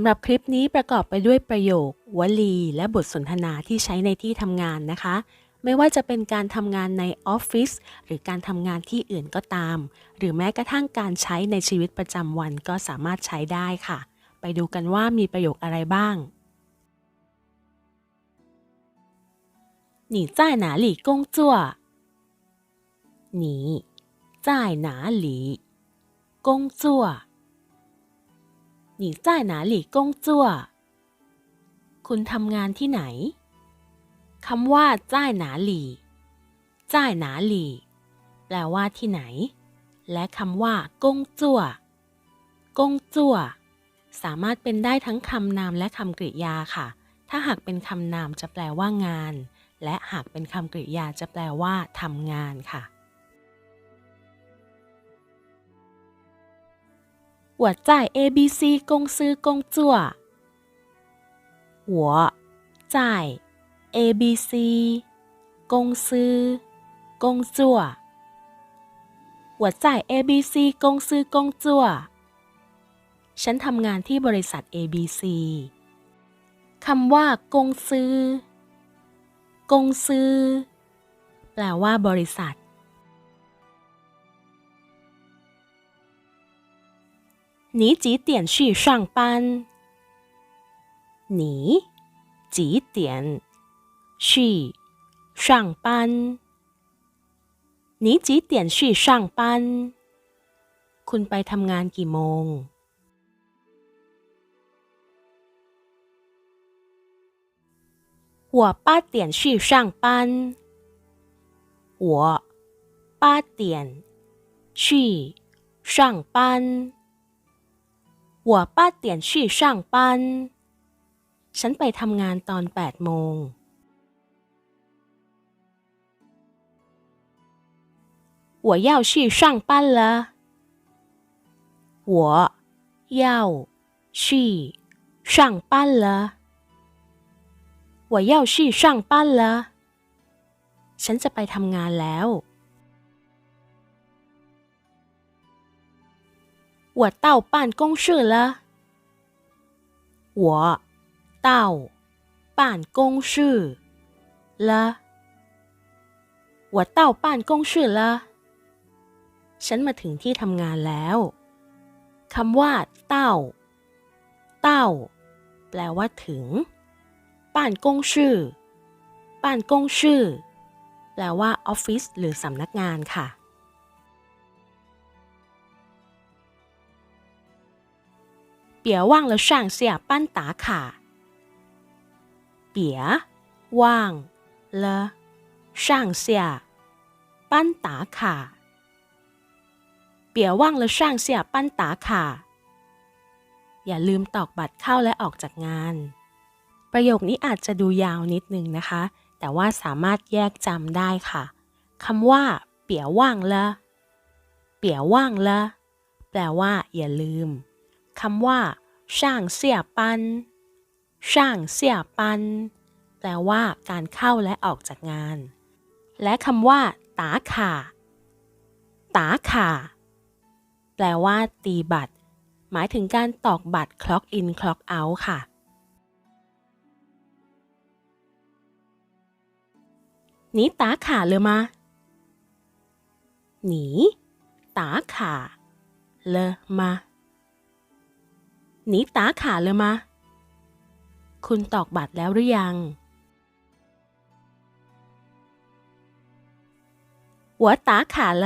ำหรับคลิปนี้ประกอบไปด้วยประโยค วลี และบทสนทนาที่ใช้ในที่ทำงานนะคะ ไม่ว่าจะเป็นการทำงานในออฟฟิศหรือการทำงานที่อื่นก็ตาม หรือแม้กระทั่งการใช้ในชีวิตประจำวันก็สามารถใช้ได้ค่ะ ไปดูกันว่ามีประโยคอะไรบ้าง你在哪里工作你在哪里工作 หนีจ้าหนาหลี่งจั่ว คุณทำงานที่ไหน คำว่า จ้ายหนาหลี่จหนาหลีแปลว่าที่ไหน และคำว่า กงจั่ว กงจั่ว สามารถเป็นได้ทั้งคำนามและคำกริยาค่ะ ถ้าหากเป็นคำนามจะแปลว่างาน และหากเป็นคำกริยาจะแปลว่าทำงานค่ะ 我在 ABC 公司工作。我在 ABC 公司工作。我在 ABC 公司工作。ฉันทำงานที่บริษัท ABC คำว่ากงซื้อกงซื้อ แปลว่าบริษัท 你几点去上班？你几点去上班？你几点去上班？คุณไปทำงานกี่โมง 我八点去上班。我八点去上班。 หัวป้าเตียนชี่ช่งปัน ฉันไปทำงานตอนแปดโมง我要去上班了我要去上班了我要去上班了ฉันจะไปทำงานแล้ว 我到办公室了。我到办公室了。我到办公室了。ฉันมาถึงที่ทำงานแล้วคำว่าเต้า เต้า แปลว่าถึงบ้านกงชื่อบ้านกงชื่อ แปลว่าออฟฟิศหรือสำนักงานค่ะ 别忘了上下班打卡。别忘了上下班打卡。别忘了上下班打卡。อย่าลืมตอกบัตรเข้าและออกจากงาน ประโยคนี้อาจจะดูยาวนิดนึงนะคะ แต่ว่าสามารถแยกจำได้ค่ะคำว่า เปียว่างละเปียว่างละแปลว่า อย่าลืม คำว่าช่างเสียปันช่างเสียปัน แปลว่าการเข้าและออกจากงาน และคำว่าตาขาตาขาแปลว่า ตีบัตร หมายถึงการตอกบัตร clock in clock out ค่ะ หนีตาขาเลยมา หนีตาขาเลยมา 吗你打卡了吗你打卡了吗คุณตอกบัตรแล้วหรือยัง我打卡了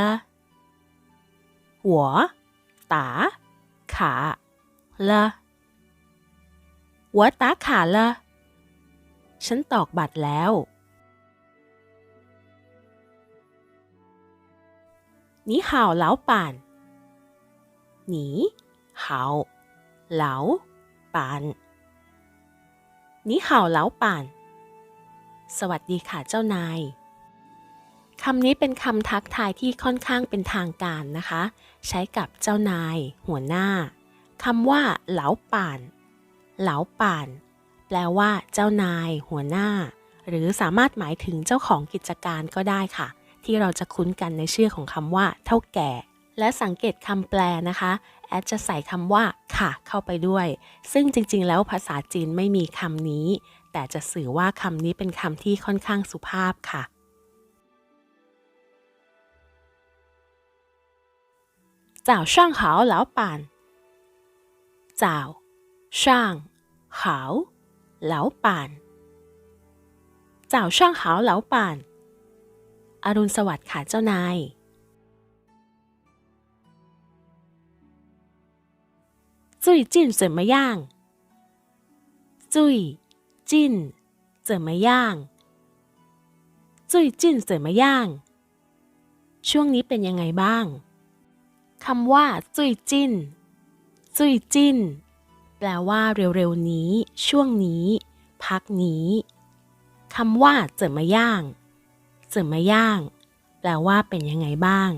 我打卡了我打卡了ฉันตอกบัตรแล้ว你好，老板。你好， เหลาป่านนี่เห่าเหลาปาน สวัสดีค่ะเจ้านายคำนี้เป็นคำทักทายที่ค่อนข้างเป็นทางการนะคะ ใช้กับเจ้านาย หัวหน้าคำว่า เหลาป่าน เหลาป่าน แปลว่า เจ้านาย หัวหน้า หรือสามารถหมายถึงเจ้าของกิจการก็ได้ค่ะ ที่เราจะคุ้นกันในชื่อของคำว่า เท่าแก่ และสังเกตคำแปลนะคะ แอดจะใส่คำว่าค่ะเข้าไปด้วย ซึ่งจริง ๆ แล้วภาษาจีนไม่มีคำนี้ แต่จะสื่อว่าคำนี้เป็นคำที่ค่อนข้างสุภาพค่ะ จ่าวช่างหาวเหลาปานจ่าช่างหาหลาปานจ่าช่างหาหลาปาน อรุณสวัสดิ์ค่ะเจ้านาย 最近怎么样最近怎么样最近怎么样ช่วงนี้เป็นยังไงบ้างคำว่าจุยจิ้นจุยจิ้น แปลว่าเร็วๆนี้ ช่วงนี้ พักนี้คำว่าเจอมาย่างเจอมาย่าง แปลว่าเป็นยังไงบ้าง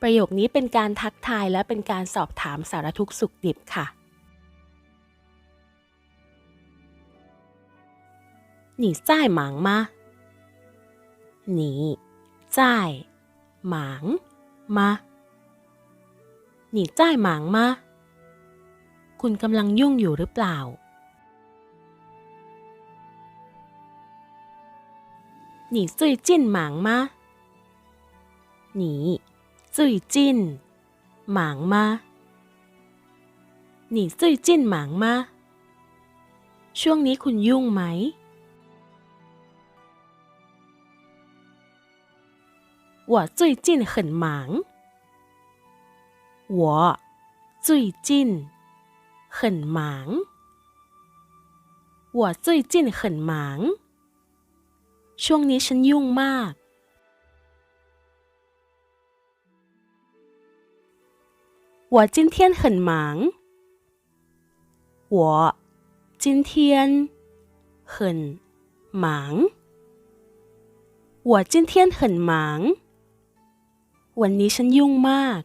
ประโยคนี้เป็นการทักทายและเป็นการสอบถามสารทุกสุขดิบค่ะ หนีจ่ายหมางมาหนีจ่ายหมางมาหนีจ่ายหมางมาคุณกำลังยุ่งอยู่หรือเปล่า หนีซุยจิ้นหมางมาหนี 你最近忙吗你最近忙吗你最近忙吗ช่วงนี้คุณยุ่งไหม我最近很忙。我最近很忙。我最近很忙。ช่วงนี้ฉันยุ่งมาก。 我今天很忙。我今天很忙。我今天很忙。วันนี้ฉันยุ่งมาก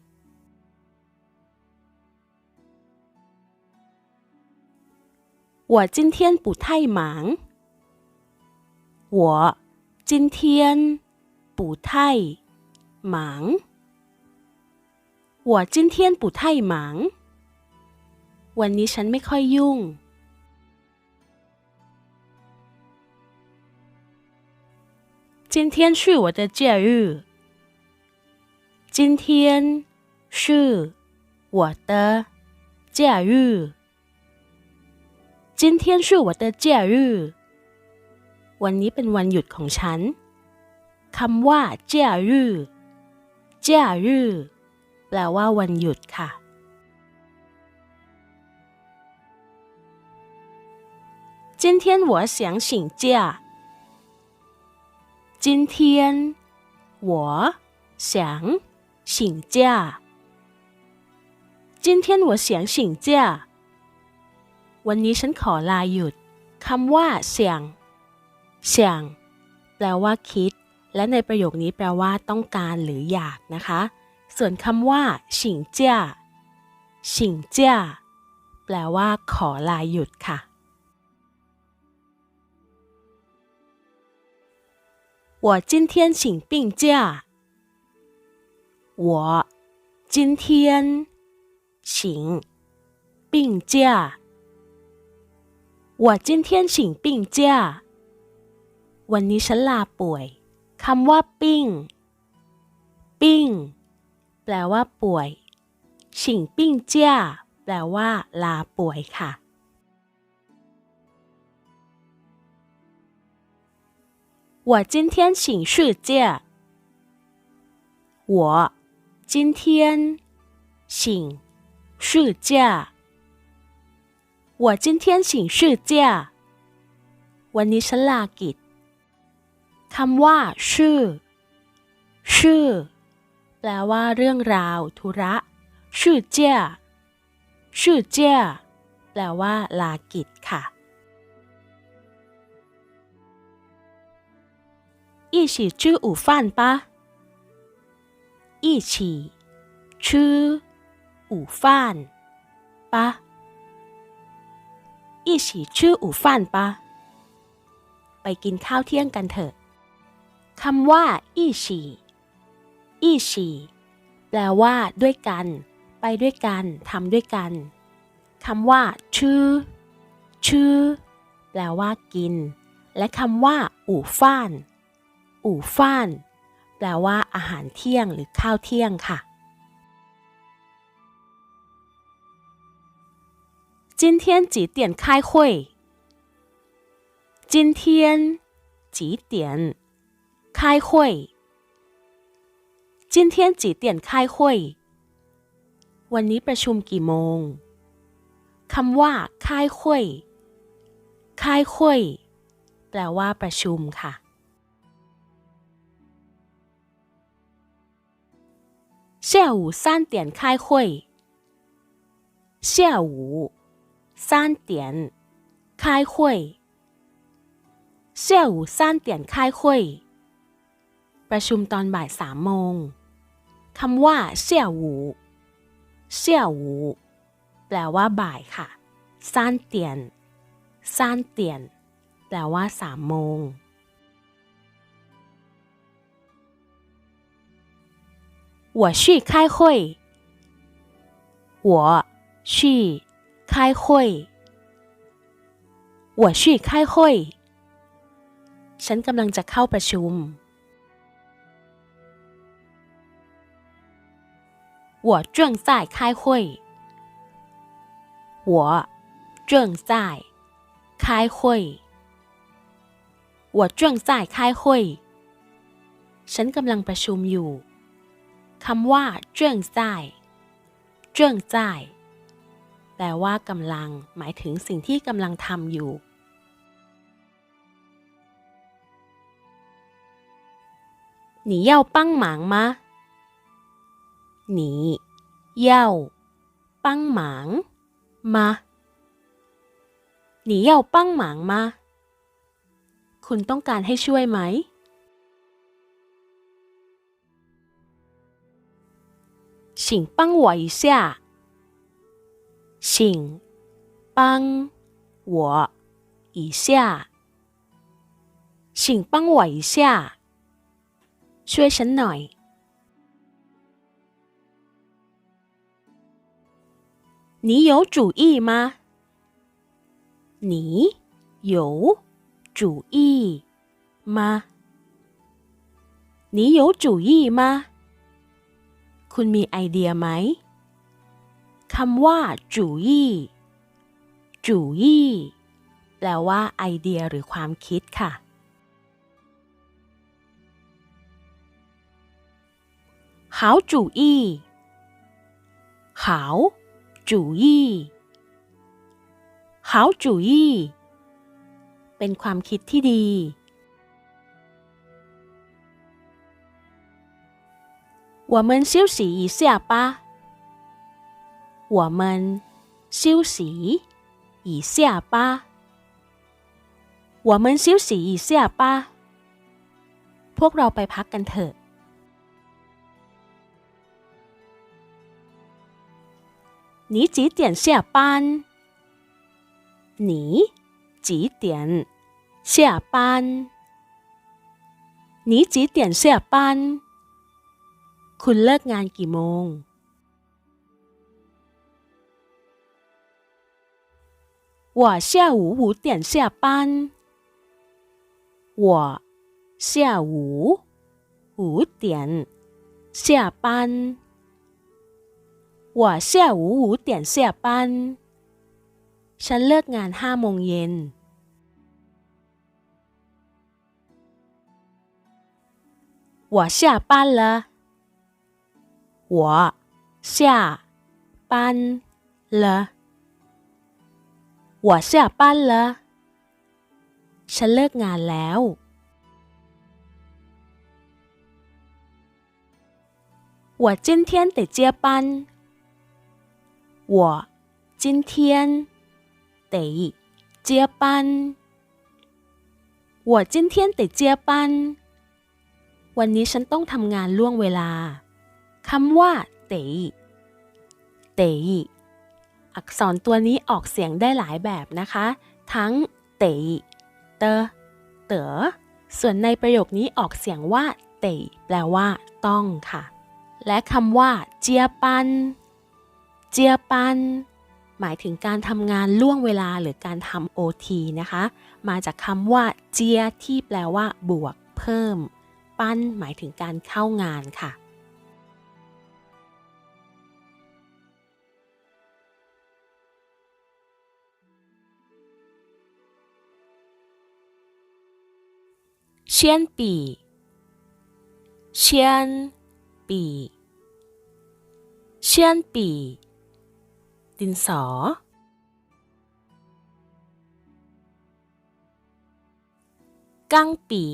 我今天不太忙。我今天不太忙。 我今天不太忙。วันนี้ฉันไม่ค่อยยุ่ง。今天是我的假日。今天是我的假日。今天是我的假日วันนี้เป็นวันหยุดของฉันคำว่า假日假日 แปลว่าวันหยุดค่ะ今天我想请假今天我想请假今天我想请假วันนี้ฉันขอลาหยุดคำว่าเสียงเสียงแปลว่าคิด และในประโยคนี้แปลว่าต้องการหรืออยากนะคะ ส่วนคำว่าฉิงเจ้าฉิงเจ้าแปลว่าขอลาหยุดค่ะ我今天请病假。我今天请病假。我今天请病假วันนี้ฉันลาป่วยคำว่าปิ้งปิ้ง แปลว่าป่วยฉิงปิ้งเจ้าแปลว่าลาป่วยค่ะ我今天请事假我今天请事假我今天请事假วันนี้ฉันลากิจคำว่าชื่อ ชื่อ แปลว่าเรื่องราว ธุระชื่อเจ้าชื่อเจ้าแปลว่าลากิจค่ะ一起吃午饭吧一起吃午饭吧一起吃午饭吧ไปกินข้าวเที่ยงกันเถอะคำว่าอีฉี อีฉีแปลว่าด้วยกัน ไป ไปด้วยกัน ทำด้วยกัน คำว่า ชื่อ ชื่อ แปลว่ากิน และคำว่า อู่ฟ้าน อู่ฟ้าน แปลว่าอาหารเที่ยงหรือข้าวเที่ยงค่ะ 今天几点开会？今天几点开会？ 今天几点开会？วันนี้ประชุมกี่โมง คำว่าค่ายคุยค่ายคุยแปลว่าประชุมค่ะ 下午三点开会。下午三点开会。下午三点开会。ประชุมตอนบ่ายสามโมง คำว่า下午下午แปลว่าบ่ายค่ะ三点三点แปลว่าสามโมง 我去开会。我去开会。我去开会。ฉันกำลังจะเข้าประชุม 我正在开会。我正在开会。我正在开会。ฉันกำลังประชุมอยู่ คำว่าเจิ้งจ่ายเจิ้งจ่ายแปลว่ากำลัง หมายถึงสิ่งที่กำลังทำอยู่ 你要帮忙吗？ 你要帮忙吗？你要帮忙吗？คุณต้องการให้ช่วยไหม 请帮我一下。请帮我一下。请帮我一下。ช่วยฉันหน่อย 你有主意吗？你有主意吗？你有主意吗？คุณมีไอเดียไหม คำว่าจูยี่จูยี่แปลว่าไอเดียหรือความคิดค่ะ 好主 意好主意好主意เป็นความคิดที่ดี 我们休息一下吧。我们休息一下吧。我们休息一下吧。พวกเราไปพักกันเถอะ 你几点下班？你几点下班？你几点下班？คุณเลิกงานกี่โมง 我下午五点下班。我下午五点下班。 我下午五点下班。ฉันเลิกงานห้าโมงเย็น 我下班了。我下班了。我下班了。ฉันเลิกงานแล้ว 我今天得接班。 我今天得接班。我今天得接班。วันนี้ฉันต้องทำงานล่วงเวลา คำว่าเต๋เต๋อักษรตัวนี้ออกเสียงได้หลายแบบนะคะ ทั้งเต๋เตอเต๋อส่วนในประโยคนี้ออกเสียงว่าเต๋แปลว่า ต้องค่ะ และคำว่า เจียปัน เจียปัน หมายถึงการทำงานล่วงเวลาหรือการทำโอทีนะคะ มาจากคำว่าเจียที่แปลว่าบวก เพิ่ม ปั้นหมายถึงการเข้างานค่ะเชียนปีเชียนปีเชียนปี ดินสอ กังปี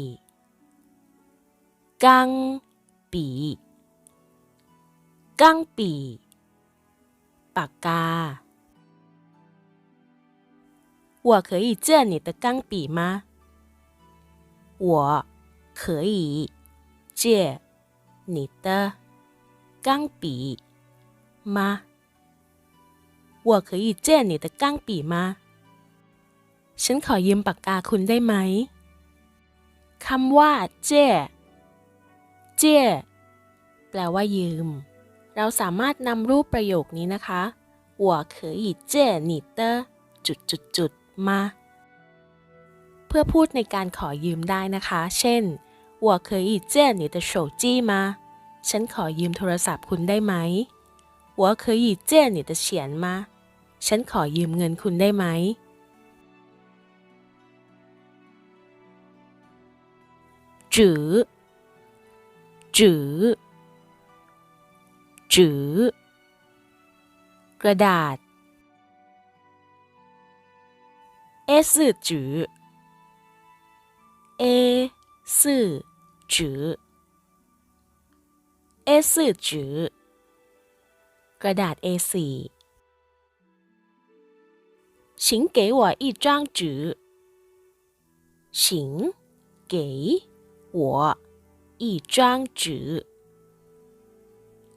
กังปี กังปี ปากกา我可以借你的钢笔吗？我可以借你的钢笔吗？ 我可以借你的钢笔吗？ฉันขอยืมปากกาคุณได้ไหม คำว่า เจ้เจ้แปลว่ายืม เราสามารถนำรูปประโยคนี้นะคะ我可以借你的จุดจุดจุดมา เพื่อพูดในการขอยืมได้นะคะ เช่น我可以借你的手机吗ฉันขอยืมโทรศัพท์คุณได้ไหม 我可以借你的钱吗ฉันขอยืมเงินคุณได้ไหมจือจือจือกระดาษ A4 จือ A4 จือ A4 จือ กระดาษ A4 请给我一张纸请给我一张纸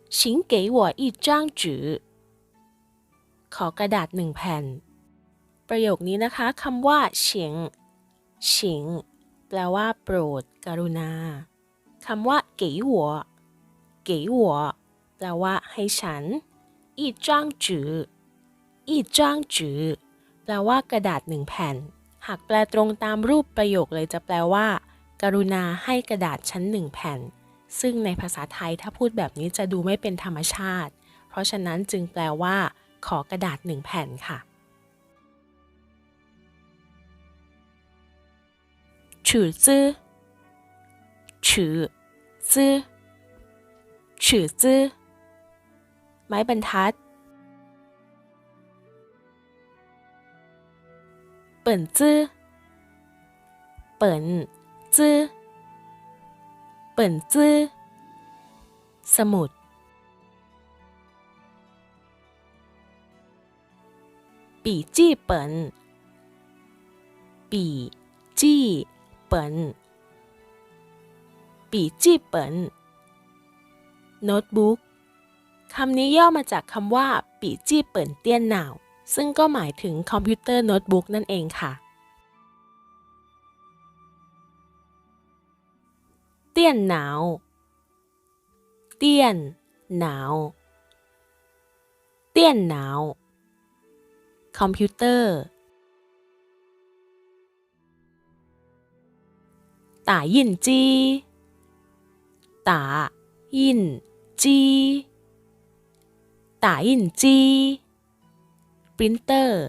请给我一张纸ขอกระดาษหนึ่งแผ่น ประโยคนี้นะคะคำว่าเฉียงเฉียงแปลว่า โปรด กรุณาคำว่า给我给我แปลว่า ให้ฉัน อีจ้างจืออีจ้างจือแปลว่ากระดาษหนึ่งแผ่น หากแปลตรงตามรูปประโยคเลยจะแปลว่า กรุณาให้กระดาษชั้นหนึ่งแผ่น ซึ่งในภาษาไทยถ้าพูดแบบนี้จะดูไม่เป็นธรรมชาติ เพราะฉะนั้นจึงแปลว่า ขอกระดาษหนึ่งแผ่นค่ะฉือจื้อฉือจื้อฉือจื้อ ไม้บรรทัด เปิ่นจื้อ เปิ่นจื้อ เปิ่นจื้อ สมุด ปีจี้เปิ่น ปีจี้เปิ่น ปีจี้เปิ่น โน้ตบุ๊ก คำนี้ย่อมาจากคำว่าปีจี้เปิ่นเตี้ยนหนาว ซึ่งก็หมายถึงคอมพิวเตอร์โน้ตบุ๊กนั่นเองค่ะ เตี้ยนหนาว เตี้ยนหนาว เตี้ยนหนาว คอมพิวเตอร์ต่ายินจีต่ายินจี 打印机ปรินเตอร์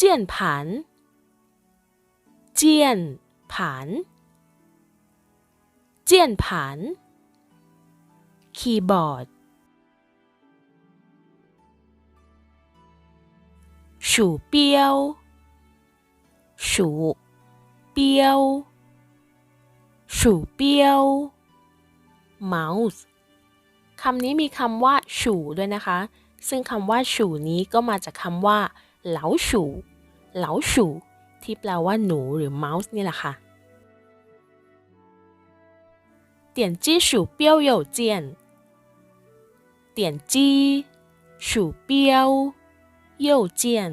键盘键盘键盘คีย์บอร์ด鼠标鼠标鼠标 mouse คำนี้มีคำว่าฉู่ด้วยนะคะ ซึ่งคำว่าฉู่นี้ก็มาจากคำว่าเหลาฉู่เหลาฉู่ที่แปลว่าหนูหรือ mouse นี่แหละค่ะเตียนจี้ฉูเปี้ยวเหย่เจียนเตียนจี้ฉูเปี้ยวเหย่เจียน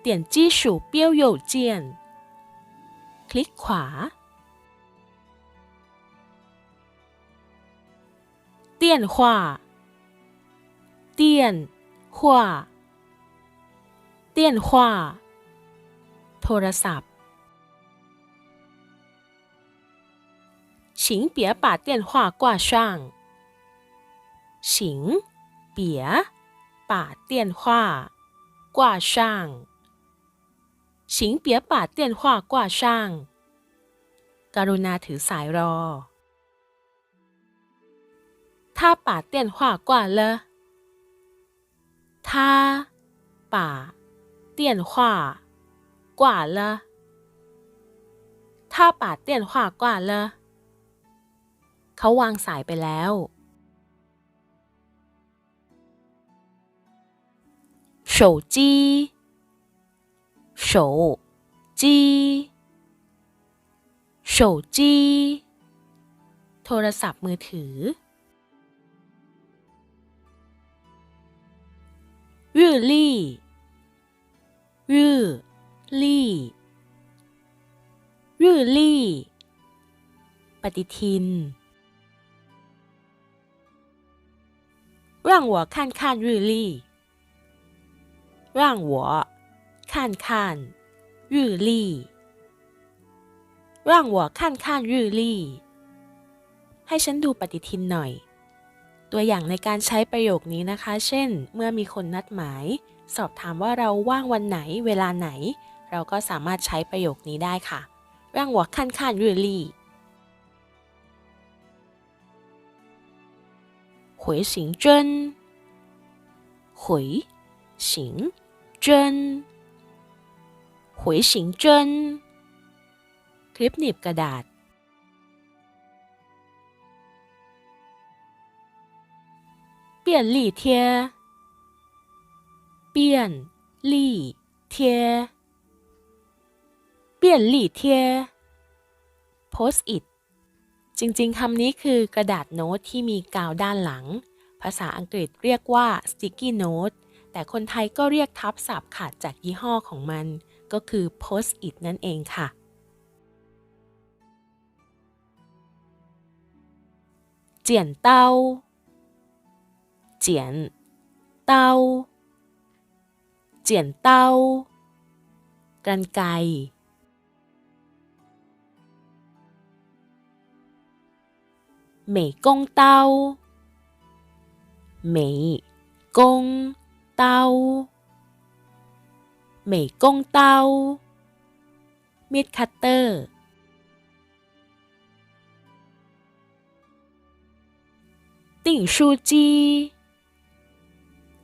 เตียนจี้ฉูเปี้ยวเย่เจียนคลิกขวา 电话电话电话โทรศัพท์请别把电话挂上。请别把电话挂上。请别把电话挂上。กรุณาถือสายรอ 他把电话挂了。他把电话挂了。他把电话挂了。เขาวางสายไปแล้ว 手机手机手机โทรศัพท์มือถือ 日历日历日历ปฏิทิน让我看看日历。让我看看日历。让我看看日历。ให้ฉันดูปฏิทินหน่อย ตัวอย่างในการใช้ประโยคนี้นะคะ เช่น เมื่อมีคนนัดหมาย สอบถามว่าเราว่างวันไหน เวลาไหน เราก็สามารถใช้ประโยคนี้ได้ค่ะ让我看看日历回形针回形针回形针คลิปหนีบกระดาษ 便利贴便利贴便利贴 post it จริงๆ คำนี้คือกระดาษโน้ตที่มีกาวด้านหลัง ภาษาอังกฤษเรียกว่า sticky note แต่คนไทยก็เรียกทับศัพท์ขาดจากยี่ห้อของมัน ก็คือ post it นั่นเองค่ะ เจียนเต้า เจียนเต้า เจียนเต้า กันไก美工刀，美工刀美工刀มีดคัตเตอร์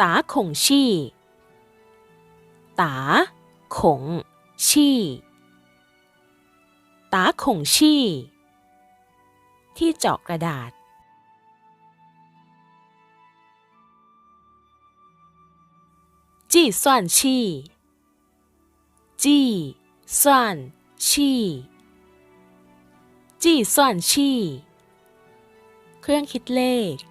ตาขงชี่ตาขงชี่ตาขงชี่ ที่เจาะกระดาษจีส่วนชี่จีส่วนชี่จีส่วนชี่ เครื่องคิดเลข